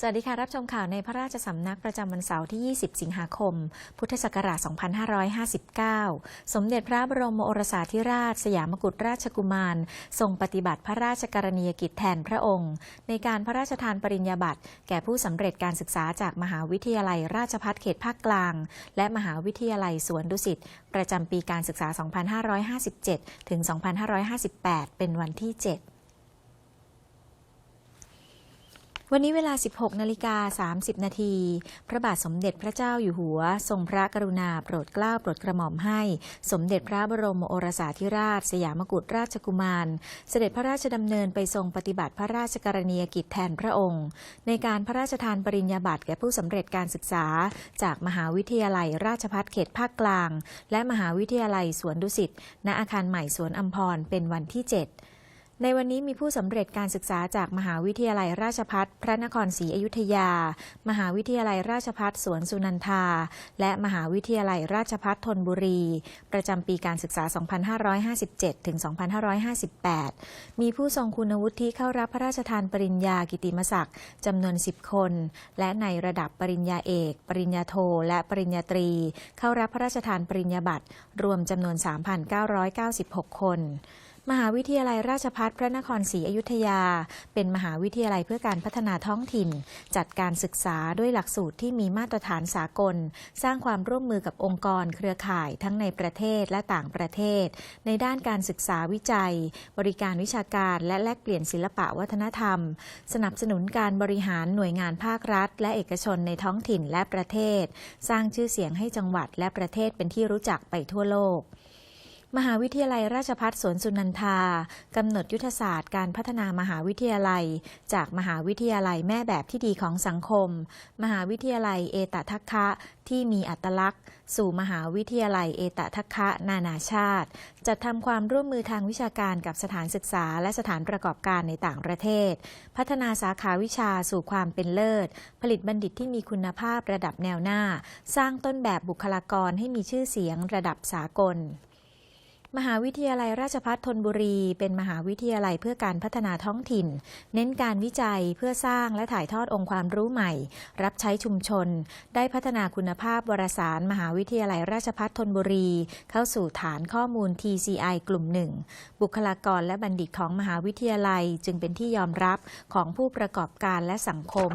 สวัสดีค่ะ รับชมข่าวในพระราชสำนักประจำวันเสาร์ที่ 20 สิงหาคม พุทธศักราช 2559 สมเด็จพระบรมโอรสาธิราช สยามกุฎราชกุมาร ทรงปฏิบัติพระราชกรณียกิจแทนพระองค์ ในการพระราชทานปริญญาบัตรแก่ผู้สำเร็จการศึกษาจากมหาวิทยาลัยราชภัฏเขตภาคกลาง และมหาวิทยาลัยสวนดุสิตประจำปีการศึกษา 2557 ถึง 2558 เป็นวันที่ 7 วันนี้เวลา 16 นาฬิกา 30 นาที พระบาทสมเด็จพระเจ้าอยู่หัว ทรงพระกรุณาโปรดเกล้าโปรดกระหม่อมให้ สมเด็จพระบรมโอรสาธิราช สยามกุฎราชกุมาร เสด็จพระราชดำเนินไปทรงปฏิบัติพระราชกรณียกิจแทนพระองค์ ในการพระราชทานปริญญาบัตรแก่ผู้สำเร็จการศึกษา จากมหาวิทยาลัยราชภัฏเขตภาคกลาง และมหาวิทยาลัยสวนดุสิต ณ อาคารใหม่สวนอัมพร เป็นวันที่ 7 ในวันนี้มีผู้สำเร็จการศึกษาจากมหาวิทยาลัยราชพัฒพระนครศรีอยุธยา มหาวิทยาลัยราชพัฒสวนสุนันทา และมหาวิทยาลัยราชพัฒธนบุรี ประจำปีการศึกษา 2557 ถึง 2558 มีผู้ทรงคุณวุฒิเข้ารับพระราชทานปริญญากิติมศักดิ์จำนวน 10 คน และในระดับปริญญาเอก ปริญญาโท และปริญญาตรี เข้ารับพระราชทานปริญญาบัตรรวมจำนวน 3,996 คน มหาวิทยาลัยราชภัฏพระนครศรีอยุธยา เป็นมหาวิทยาลัยเพื่อการพัฒนาท้องถิ่น จัดการศึกษาด้วยหลักสูตรที่มีมาตรฐานสากล สร้างความร่วมมือกับองค์กรเครือข่ายทั้งในประเทศและต่างประเทศ ในด้านการศึกษาวิจัย บริการวิชาการและแลกเปลี่ยนศิลปะวัฒนธรรม สนับสนุนการบริหารหน่วยงานภาครัฐ และเอกชนในท้องถิ่นและประเทศ สร้างชื่อเสียงให้จังหวัดและประเทศเป็นที่รู้จักไปทั่วโลก มหาวิทยาลัยราชภัฏสวนสุนันทากำหนดยุทธศาสตร์การพัฒนามหาวิทยาลัย จากมหาวิทยาลัยแม่แบบที่ดีของสังคม มหาวิทยาลัยเอตทัคคะที่มีอัตลักษณ์ สู่มหาวิทยาลัยเอตทัคคะนานาชาติ จัดทำความร่วมมือทางวิชาการกับสถานศึกษา และสถานประกอบการในต่างประเทศ พัฒนาสาขาวิชาสู่ความเป็นเลิศ ผลิตบัณฑิตที่มีคุณภาพระดับแนวหน้า สร้างต้นแบบบุคลากรให้มีชื่อเสียงระดับสากล มหาวิทยาลัยราชภัฏธนบุรี เป็นมหาวิทยาลัยเพื่อการพัฒนาท้องถิ่น เน้นการวิจัยเพื่อสร้างและถ่ายทอดองค์ความรู้ใหม่ รับใช้ชุมชน ได้พัฒนาคุณภาพวารสาร มหาวิทยาลัยราชภัฏธนบุรี เข้าสู่ฐานข้อมูล TCI กลุ่มหนึ่งบุคลากรและบัณฑิตของมหาวิทยาลัยจึงเป็นที่ยอมรับของผู้ประกอบการและสังคม